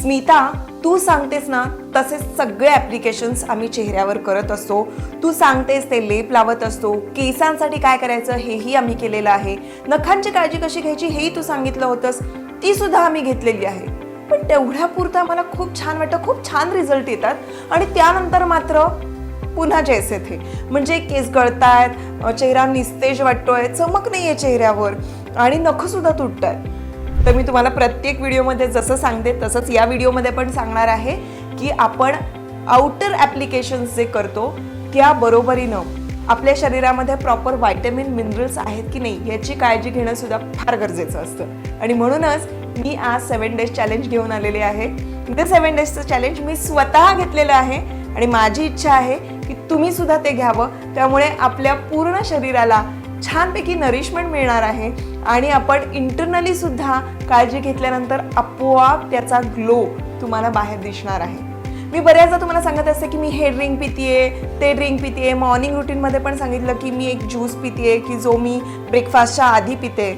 स्मिता तू सांगतेस ना तसेच सगळे ॲप्लिकेशन्स आम्ही चेहऱ्यावर करत असतो. तू सांगतेस ते लेप लावत असतो. केसांसाठी काय करायचं हेही आम्ही केलेलं आहे. नखांची काळजी कशी घ्यायची हेही तू सांगितलं होतंस. ती सुद्धा आम्ही घेतलेली आहे. पण तेवढ्यापुरता मला खूप छान वाटतं खूप छान रिझल्ट येतात. आणि त्यानंतर मात्र पुन्हा जैसे थे. म्हणजे केस गळतायत आहेत चेहरा निस्तेज वाटतोय चमक नाही आहे चेहऱ्यावर. आणि नखसुद्धा तुटत आहेत तर मी तुम्हाला प्रत्येक व्हिडिओमध्ये जसं सांगते तसंच या व्हिडिओमध्ये पण सांगणार आहे की आपण आउटर ॲप्लिकेशन्स जे करतो त्या बरोबरीनं आपल्या शरीरामध्ये प्रॉपर व्हायटमिन मिनरल्स आहेत की नाही याची काळजी घेणं सुद्धा फार गरजेचं असतं. आणि म्हणूनच मी आज सेवन डेज चॅलेंज घेऊन आलेले आहे. ते सेवन डेजचं चॅलेंज मी स्वतः घेतलेलं आहे आणि माझी इच्छा आहे की तुम्ही सुद्धा ते घ्यावं. त्यामुळे आपल्या पूर्ण शरीराला छानपैकी नरिशमेंट मिळणार आहे. आणि आपण इंटरनली सुद्धा काळजी घेतल्यानंतर आपोआप त्याचा ग्लो तुम्हाला बाहेर दिसणार आहे. मी बऱ्याचदा तुम्हाला सांगत असते की मी हे ड्रिंक पितीये ते ड्रिंक पितीये. मॉर्निंग रुटीनमध्ये पण सांगितलं की मी एक ज्यूस पितीये की जो मी ब्रेकफास्टच्या आधी पिते.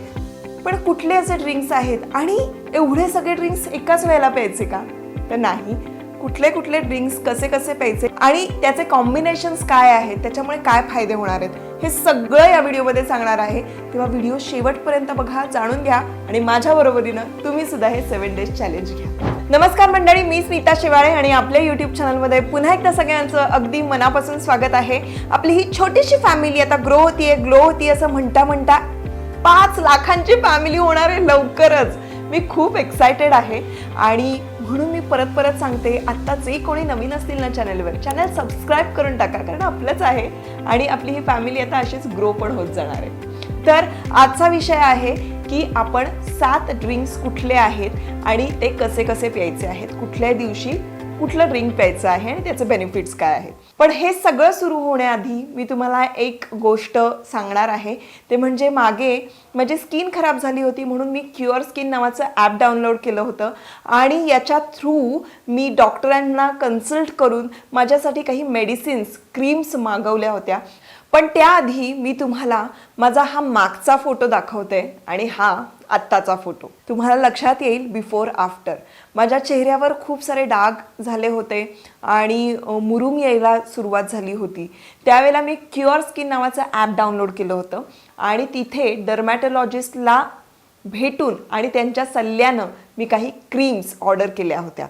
पण कुठले असे ड्रिंक्स आहेत? आणि एवढे सगळे ड्रिंक्स एकाच वेळेला प्यायचे का? तर नाही. कुठले कुठले ड्रिंक्स कसे कसे प्यायचे? आणि त्याचे कॉम्बिनेशन्स काय आहेत? त्याच्यामुळे काय फायदे होणार आहेत? हे सगळं या व्हिडिओमध्ये सांगणार आहे. तेव्हा व्हिडिओ शेवटपर्यंत बघा जाणून घ्या आणि माझ्या बरोबरीनं तुम्ही सुद्धा हे सेवन डेज चॅलेंज घ्या. नमस्कार मंडळी मी स्मिता शिवाळे आणि आपल्या यूट्यूब चॅनलमध्ये पुन्हा एकदा सगळ्यांचं अगदी मनापासून स्वागत आहे. आपली ही छोटीशी फॅमिली आता ग्रो होतीये ग्लो होती असं म्हणता म्हणता पाच लाखांची फॅमिली होणार आहे लवकरच. मी खूप एक्सायटेड आहे. आणि म्हणून मी परत परत सांगते आत्ता जे कोणी नवीन असतील ना चॅनलवर चॅनल सबस्क्राईब करून टाका कारण आपलंच आहे आणि आपली ही फॅमिली आता अशीच ग्रो पण होत जाणार आहे. तर आजचा विषय आहे की आपण सात ड्रिंक्स कुठले आहेत आणि ते कसे कसे प्यायचे आहेत कुठल्या दिवशी कुठलं ड्रिंक प्यायचं आहे आणि त्याचे बेनिफिट्स काय आहेत. पण हे सगळं सुरू होण्याआधी मी तुम्हाला एक गोष्ट सांगणार आहे. ते म्हणजे मागे माझी स्किन खराब झाली होती म्हणून मी क्युअर स्किन नावाचं ॲप डाउनलोड केलं होतं. आणि याच्या थ्रू मी डॉक्टरांना कन्सल्ट करून माझ्यासाठी काही मेडिसिन्स क्रीम्स मागवल्या होत्या. पण त्याआधी मी तुम्हाला माझा हा मागचा फोटो दाखवते आणि हा आत्ताचा फोटो. तुम्हाला लक्षात येईल बिफोर आफ्टर. माझ्या चेहऱ्यावर खूप सारे डाग झाले होते आणि मुरुम यायला सुरुवात झाली होती. त्यावेळेला मी क्युअर स्किन नावाचं ॲप डाउनलोड केलं होतं आणि तिथे डर्मॅटोलॉजिस्टला भेटून आणि त्यांच्या सल्ल्यानं मी काही क्रीम्स ऑर्डर केल्या होत्या.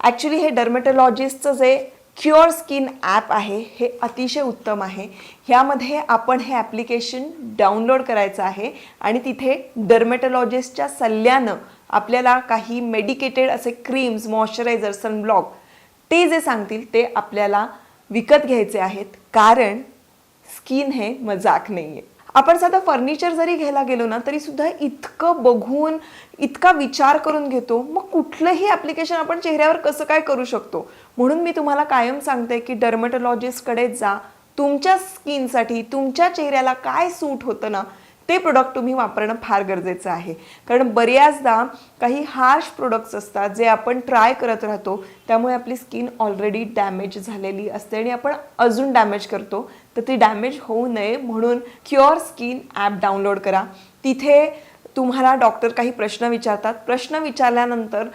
ॲक्च्युली हे डर्मॅटोलॉजिस्टचं जे क्युअर स्किन ॲप आहे हे अतिशय उत्तम आहे. ह्यामध्ये आपण हे ॲप्लिकेशन डाउनलोड करायचं आहे आणि तिथे डर्मेटॉलॉजिस्टच्या सल्ल्यानं आपल्याला काही मेडिकेटेड असे क्रीम्स मॉइश्चरायझर सनब्लॉक ते जे सांगतील ते आपल्याला विकत घ्यायचे आहेत. कारण स्किन हे मजाक नाही आहे आपण साधं फर्निचर जरी घ्यायला गेलो ना तरी सुद्धा इतकं बघून इतका विचार करून घेतो. मग कुठलंही ॲप्लिकेशन आपण चेहऱ्यावर कसं काय करू शकतो? म्हणून मी तुम्हाला कायम सांगते की डर्मटोलॉजिस्टकडे जा. तुमच्या स्किनसाठी तुमच्या चेहऱ्याला काय सूट होतं ना ते प्रोडक्ट तुम्ही वापरणं फार गरजेचं आहे. कारण बऱ्याचदा काही हार्श प्रोडक्ट्स असतात जे आपण ट्राय करत राहतो त्यामुळे आपली स्किन ऑलरेडी डॅमेज झालेली असते आणि आपण अजून डॅमेज करतो. तर ती डॅमेज होऊ नये म्हणून क्युअर स्किन ॲप डाउनलोड करा. तिथे तुम्हाला डॉक्टर काही प्रश्न विचारतात. प्रश्न विचारल्यानंतर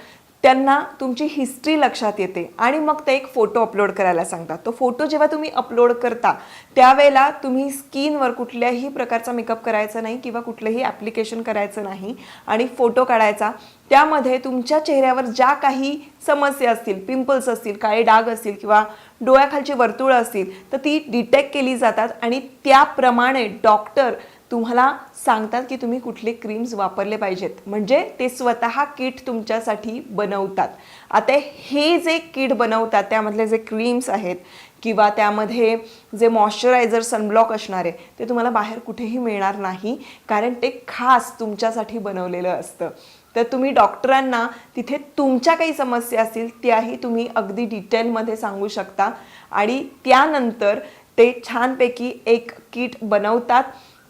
त्यांना तुमची हिस्ट्री लक्षात येते. आणि मग ते एक फोटो अपलोड करायला सांगतात. तो फोटो जेव्हा तुम्ही अपलोड करता त्यावेळेला तुम्ही स्किनवर कुठल्याही प्रकारचा मेकअप करायचा नाही किंवा कुठलंही ॲप्लिकेशन करायचं नाही आणि फोटो काढायचा. त्यामध्ये तुमच्या चेहऱ्यावर ज्या काही समस्या असतील पिंपल्स असतील काळे डाग असतील किंवा डोळ्याखालची वर्तुळं असतील तर ती डिटेक्ट केली जातात. आणि त्याप्रमाणे डॉक्टर तुम्हाला सांगतात की तुम्ही कुठले क्रीम्स वापरले पाहिजेत. म्हणजे ते स्वतः किट तुमच्यासाठी बनवतात. आता हे जे किट बनवतात त्यामधले जे क्रीम्स आहेत किंवा त्यामध्ये जे मॉइश्चरायझर सनब्लॉक असणार आहे ते तुम्हाला बाहेर कुठेही मिळणार नाही कारण ते खास तुमच्यासाठी बनवलेलं असतं. तर तुम्ही डॉक्टरांना तिथे तुमच्या काही समस्या असतील त्याही तुम्ही अगदी डिटेलमध्ये सांगू शकता. आणि त्यानंतर ते छानपैकी एक किट बनवतात.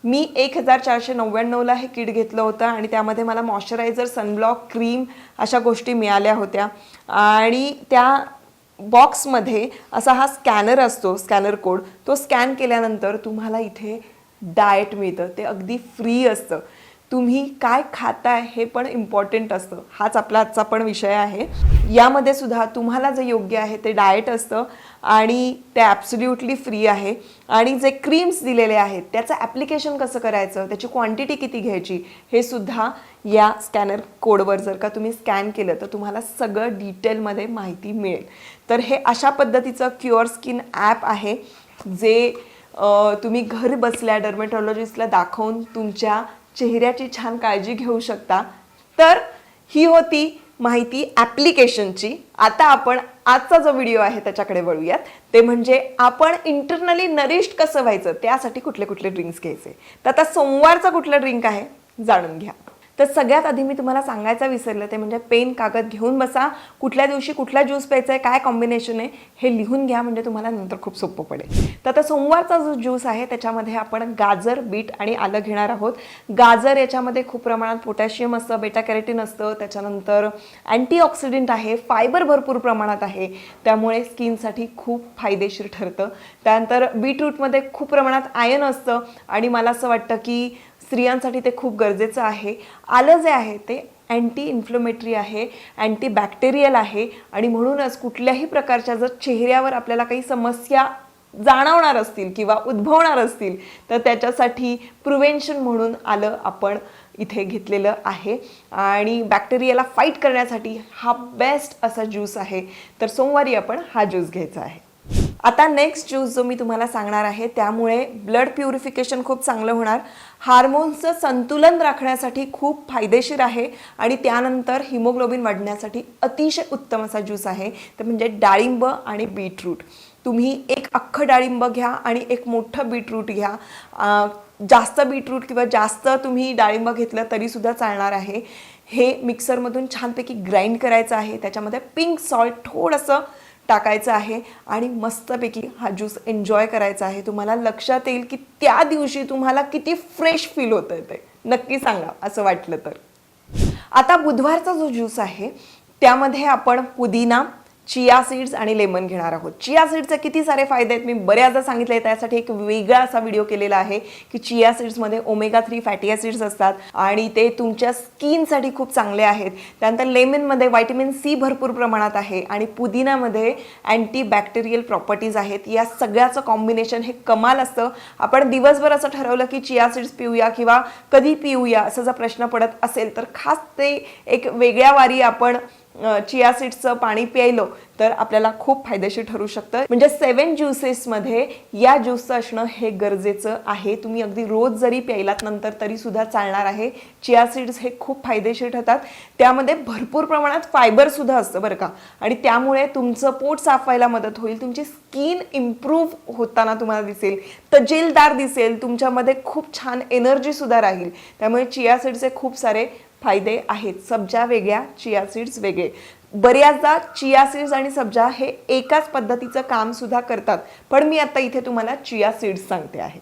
मी एक हजार चारशे नव्याण्णवला हे किट घेतलं होतं आणि त्यामध्ये मला मॉइश्चरायझर सनब्लॉक क्रीम अशा गोष्टी मिळाल्या होत्या. आणि त्या बॉक्समध्ये असा हा स्कॅनर असतो स्कॅनर कोड तो स्कॅन केल्यानंतर तुम्हाला इथे डाएट मिळतं. ते अगदी फ्री असतं. तुम्ही काय खाताय हे पण इम्पॉर्टंट असतं. हाच आपला आजचा पण विषय आहे. यामध्ये सुद्धा तुम्हाला जे योग्य आहे ते डाएट असतं आणि ते ॲब्सोल्युटली फ्री आहे. आणि जे क्रीम्स दिलेले आहेत त्याचं ॲप्लिकेशन कसं करायचं त्याची क्वांटिटी किती घ्यायची हे सुद्धा या स्कॅनर कोडवर जर का तुम्ही स्कॅन केलं तर तुम्हाला सगळं डिटेलमध्ये माहिती मिळेल. तर हे अशा पद्धतीचं क्युअर स्किन ॲप आहे जे तुम्ही घर बसल्या डर्मेटॉलॉजिस्टला दाखवून तुमच्या चेहऱ्याची छान काळजी घेऊ शकता. तर ही होती माहिती ॲप्लिकेशनची. आता आपण आजचा जो व्हिडिओ आहे त्याच्याकडे वळूयात. ते म्हणजे आपण इंटरनली नरिश्ड कसं व्हायचं? त्यासाठी कुठले कुठले ड्रिंक्स घ्यायचे? तर आता सोमवारचा कुठला ड्रिंक आहे? जाणून घ्या. तर सगळ्यात आधी मी तुम्हाला सांगायचं विसरलं ते म्हणजे पेन कागद घेऊन बसा. कुठल्या दिवशी कुठला ज्यूस प्यायचा आहे काय कॉम्बिनेशन आहे हे लिहून घ्या म्हणजे तुम्हाला नंतर खूप सोपं पडेल. तर आता सोमवारचा जो ज्यूस आहे त्याच्यामध्ये आपण गाजर बीट आणि आलं घेणार आहोत. गाजर याच्यामध्ये खूप प्रमाणात पोटॅशियम असतं बेटा कॅरेटिन असतं त्याच्यानंतर अँटीऑक्सिडंट आहे फायबर भरपूर प्रमाणात आहे. त्यामुळे स्किनसाठी खूप फायदेशीर ठरतं. त्यानंतर बीटरूटमध्ये खूप प्रमाणात आयन असतं. आणि मला असं वाटतं की स्त्रियांसाठी ते खूप गरजेचं आहे. आलं जे आहे ते अँटी इन्फ्लोमेटरी आहे अँटी बॅक्टेरियल आहे आणि म्हणूनच कुठल्याही प्रकारच्या जर चेहऱ्यावर आपल्याला काही समस्या जाणवणार असतील किंवा उद्भवणार असतील तर त्याच्यासाठी प्रिव्हेन्शन म्हणून आलं आपण इथे घेतलेलं आहे. आणि बॅक्टेरियाला फाईट करण्यासाठी हा बेस्ट असा ज्यूस आहे. तर सोमवारी आपण हा ज्यूस घ्यायचा आहे. आता नेक्स्ट ज्यूस जो मी तुम्हाला सांगणार आहे त्यामुळे ब्लड प्युरिफिकेशन खूप चांगलं होणार. हार्मोन्सचं संतुलन राखण्यासाठी खूप फायदेशीर आहे आणि त्यानंतर हिमोग्लोबिन वाढण्यासाठी अतिशय उत्तम असा ज्यूस आहे. ते म्हणजे डाळिंब आणि बीटरूट. तुम्ही एक अख्खं डाळिंब घ्या आणि एक मोठं बीटरूट घ्या. जास्त बीटरूट किंवा जास्त तुम्ही डाळिंब घेतलं तरीसुद्धा चालणार आहे. हे मिक्सरमधून छानपैकी ग्राइंड करायचं आहे. त्याच्यामध्ये पिंक सॉल्ट थोडंसं टाकायचं आहे आणि मस्तपैकी हा ज्यूस एन्जॉय करायचा आहे. तुम्हाला लक्षात येईल की त्या दिवशी तुम्हाला किती फ्रेश फील होतं ते. नक्की सांगा असं वाटलं तर. आता बुधवारचा जो ज्यूस आहे त्यामध्ये आपण पुदिना चिया सीड्स आणि लेमन घेणार आहोत. चिया सीड्सचे किती सारे फायदे आहेत? मी बऱ्याचदा सांगितले त्यासाठी एक वेगळा असा व्हिडिओ केलेला आहे की चिया सीड्समध्ये ओमेगा थ्री फॅटी ॲसिड्स असतात आणि ते तुमच्या स्किनसाठी खूप चांगले आहेत. त्यानंतर लेमनमध्ये व्हायटमिन सी भरपूर प्रमाणात आहे आणि पुदिनामध्ये अँटी बॅक्टेरियल प्रॉपर्टीज आहेत. या सगळ्याचं कॉम्बिनेशन हे कमाल असतं. आपण दिवसभर असं ठरवलं की चिया सीड्स पिऊया किंवा कधी पिऊया असं जर प्रश्न पडत असेल तर खास ते एक वेगळ्या वारी आपण चिया सीड्सचं पाणी प्यायलं तर आपल्याला खूप फायदेशीर ठरू शकतं. म्हणजे सेवन ज्युसेसमध्ये या ज्यूसचं असणं हे गरजेचं आहे. तुम्ही अगदी रोज जरी प्यायलात नंतर तरी सुद्धा चालणार आहे. चिया सीड्स हे खूप फायदेशीर ठरतात. त्यामध्ये भरपूर प्रमाणात फायबर सुद्धा असतं बरं का. आणि त्यामुळे तुमचं पोट साफ व्हायला मदत होईल. तुमची स्किन इम्प्रूव्ह होताना तुम्हाला दिसेल. तजेलदार दिसेल. तुमच्यामध्ये खूप छान एनर्जी सुद्धा राहील. त्यामुळे चिया सीड्सचे खूप सारे फायदे आहेत. सब्जा वेगळ्या चिया सीड्स वेगळे. बऱ्याचदा चिया सीड्स आणि सब्जा हे एकाच पद्धतीचं काम सुद्धा करतात. पण मी आता इथे तुम्हाला चिया सीड्स सांगते आहे.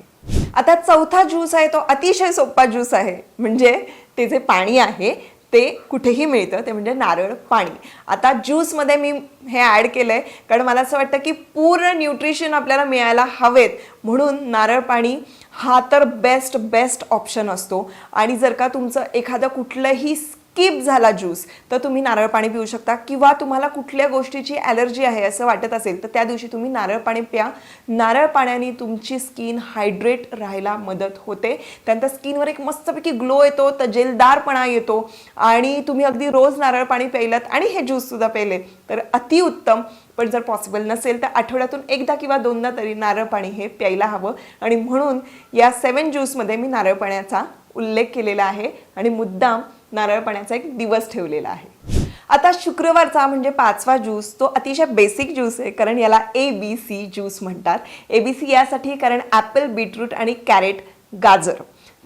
आता चौथा ज्यूस आहे तो अतिशय सोपा ज्यूस आहे. म्हणजे ते जे पाणी आहे ते कुठेही मिळतं ते म्हणजे नारळ पाणी. आता ज्यूसमध्ये मी हे ॲड केलं आहे कारण मला असं वाटतं की पूर्ण न्यूट्रिशन आपल्याला मिळायला हवेत. म्हणून नारळ पाणी हा तर बेस्ट बेस्ट ऑप्शन असतो. आणि जर का तुमचं एखादं कुठलंही स्किप झाला ज्यूस तर तुम्ही नारळ पाणी पिऊ शकता. किंवा तुम्हाला कुठल्या गोष्टीची ॲलर्जी आहे असं वाटत असेल तर त्या दिवशी तुम्ही नारळ पाणी प्या. नारळ पाण्याने तुमची स्किन हायड्रेट राहायला मदत होते. त्यानंतर स्किनवर एक मस्तपैकी ग्लो येतो तजेलदारपणा येतो. आणि तुम्ही अगदी रोज नारळ पाणी प्यायलात आणि हे ज्यूससुद्धा प्यायले तर अतिउत्तम पण जर पॉसिबल नसेल तर आठवड्यातून एकदा किंवा दोनदा तरी नारळ पाणी हे प्यायला हवं. आणि म्हणून या सेवन ज्यूसमध्ये मी नारळ पाण्याचा उल्लेख केलेला आहे. आणि मुद्दाम नारळ पाण्याचा एक दिवस ठेवलेला आहे. आता शुक्रवारचा म्हणजे पाचवा ज्यूस तो अतिशय बेसिक ज्यूस आहे कारण याला ए बी सी ज्यूस म्हणतात. ए बी सी यासाठी कारण ॲपल बीटरूट आणि कॅरेट गाजर.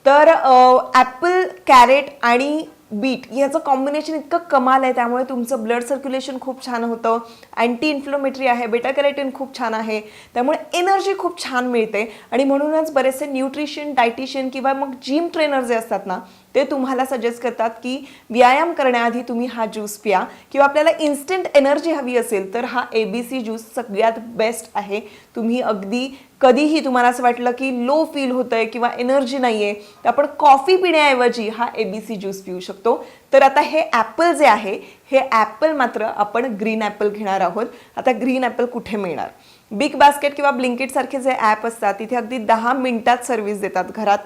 तर ॲपल कॅरेट आणि बीट याचं कॉम्बिनेशन इतकं कमाल आहे त्यामुळे तुमचं ब्लड सर्क्युलेशन खूप छान होतं. अँटी इन्फ्लोमेटरी आहे बेटा कॅरेटिन खूप छान आहे त्यामुळे एनर्जी खूप छान मिळते. आणि म्हणूनच बरेचसे न्यूट्रिशन डायटिशियन किंवा मग जिम ट्रेनर जे असतात ना ते तुम्हाला सजेस्ट करतात की व्यायाम करण्याआधी तुम्ही हा ज्यूस प्या. किंवा आपल्याला इन्स्टंट एनर्जी हवी असेल तर हा ए बी सी ज्यूस सगळ्यात बेस्ट आहे. तुम्ही अगदी कधीही तुम्हाला असं वाटलं की लो फील होतंय किंवा एनर्जी नाहीये तर आपण कॉफी पिण्याऐवजी हा एबीसी ज्यूस पिऊ शकतो. तर आता हे ॲपल जे आहे हे ॲपल मात्र आपण ग्रीन ॲपल घेणार आहोत. आता ग्रीन ॲपल कुठे मिळणार? बिग बास्केट किंवा ब्लिंकिट सारखे जे ॲप असतात तिथे अगदी दहा मिनिटात सर्व्हिस देतात घरात.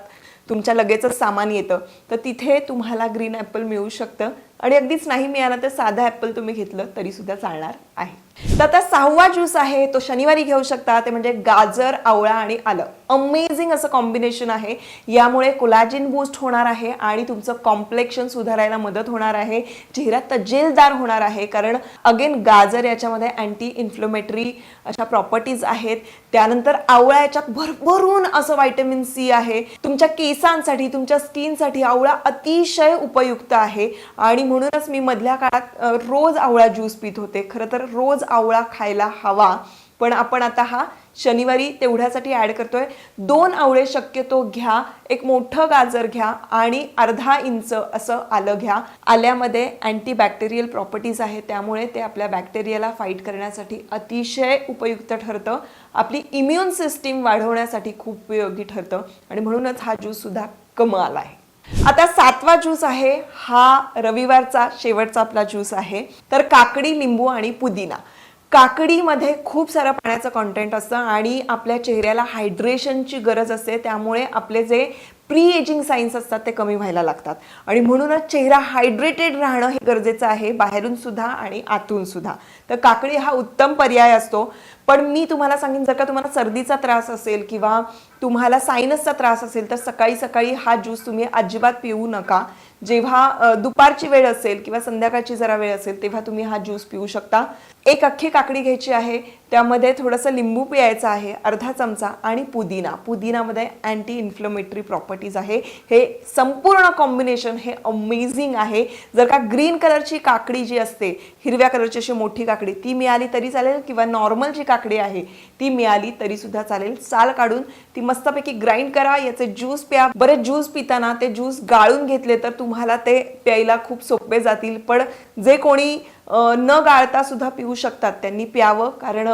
तुमच्या लगेचच सामान येतं. तर तिथे तुम्हाला ग्रीन ॲपल मिळू शकतं. आणि अगदीच नाही मिळालं तर साधा ॲपल तुम्ही घेतलं तरी सुद्धा चालणार. आहे. तर आता सहावा ज्यूस आहे तो शनिवारी घेऊ शकता. ते म्हणजे गाजर आवळा आणि आलं. अमेझिंग असं कॉम्बिनेशन आहे. यामुळे कोलाजिन बूस्ट होणार आहे आणि तुमचं कॉम्प्लेक्शन सुधारायला मदत होणार आहे. चेहरा तजेलदार होणार आहे. कारण अगेन गाजर याच्यामध्ये अँटी इन्फ्लोमेटरी अशा प्रॉपर्टीज आहेत. त्यानंतर आवळा याच्यात भरभरून असं व्हायटमिन सी आहे. तुमच्या केसांसाठी तुमच्या स्किनसाठी आवळा अतिशय उपयुक्त आहे. आणि म्हणूनच मी मधल्या काळात रोज आवळा ज्यूस पित होते. खरं तर रोज आवळा खायला हवा. पण आपण आता हा शनिवारी तेवढ्यासाठी ॲड करतोय. दोन आवळे शक्यतो घ्या एक मोठं गाजर घ्या आणि अर्धा इंच असं आलं घ्या. आल्यामध्ये अँटीबॅक्टेरियल प्रॉपर्टीज आहेत त्यामुळे ते आपल्या बॅक्टेरियाला फाईट करण्यासाठी अतिशय उपयुक्त ठरतं. आपली इम्युन सिस्टीम वाढवण्यासाठी खूप उपयोगी ठरतं. आणि म्हणूनच हा ज्यूस सुद्धा कमाल आहे. आता सातवा ज्यूस आहे हा रविवारचा शेवटचा आपला ज्यूस आहे. तर काकडी लिंबू आणि पुदिना. काकडीमध्ये खूप सारं पाण्याचं कॉन्टेंट असतं आणि आपल्या चेहऱ्याला हायड्रेशनची गरज असते. त्यामुळे आपले जे प्री एजिंग साईन्स असतात ते कमी व्हायला लागतात. आणि म्हणूनच चेहरा हायड्रेटेड राहणं हे गरजेचं आहे बाहेरून सुद्धा आणि आतून सुद्धा. तर काकडी हा उत्तम पर्याय असतो. पण मी तुम्हाला सांगेन जर का तुम्हाला सर्दीचा त्रास असेल किंवा तुम्हाला सायनसचा त्रास असेल तर सकाळी सकाळी हा ज्यूस तुम्ही अजिबात पिऊ नका. जेव्हा दुपारची वेळ असेल किंवा संध्याकाळची जरा वेळ असेल तेव्हा तुम्ही हा ज्यूस पिऊ शकता. एक अख्खी काकडी घ्यायची आहे त्यामध्ये थोडंसं लिंबू पियायचं आहे अर्धा चमचा आणि पुदिना. पुदिनामध्ये अँटी इन्फ्लमेटरी प्रॉपर्टीज आहे. हे संपूर्ण कॉम्बिनेशन हे अमेझिंग आहे. जर का ग्रीन कलरची काकडी जी असते हिरव्या कलरची अशी मोठी काकडी ती मिळाली तरी चालेल किंवा नॉर्मल जी काकडी आहे ती मिळाली तरीसुद्धा चालेल. साल काढून ती मस्तपैकी ग्राइंड करा याचे ज्यूस प्या. बरेच ज्यूस पिताना ते ज्यूस गाळून घेतले तर तुम्हाला ते प्यायला खूप सोपे जातील. पण जे कोणी न गाळता सुद्धा पिऊ शकतात. त्यांनी प्यावं कारण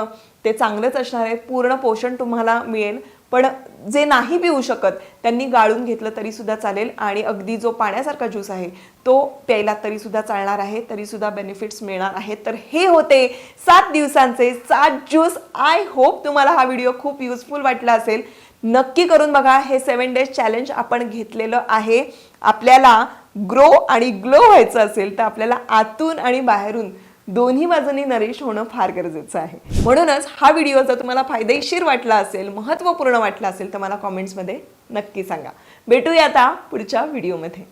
ते चांगलंच असणार आहे पूर्ण पोषण तुम्हाला मिळेल. पण जे नाही पिऊ शकत त्यांनी गाळून घेतलं तरी सुद्धा चालेल आणि अगदी जो पाण्यासारखा ज्यूस आहे तो प्यायला तरी सुद्धा चालणार आहे तरी सुद्धा बेनिफिट्स मिळणार आहेत. तर हे होते सात दिवसांचे सात ज्यूस. आय होप तुम्हाला हा व्हिडिओ खूप युजफुल वाटला असेल. नक्की करून बघा हे सेवन डेज चॅलेंज आपण घेतलेलं आहे. आपल्याला ग्रो आणि ग्लो व्हायचं असेल तर आपल्याला आतून आणि बाहेरून दोन्ही बाजूनी नरिश होणं फार गरजेचं आहे. म्हणूनच हा व्हिडिओ जर तुम्हाला फायदेशीर वाटला असेल महत्त्वपूर्ण वाटला असेल तर मला कॉमेंट्समध्ये नक्की सांगा. भेटूया आता पुढच्या व्हिडिओमध्ये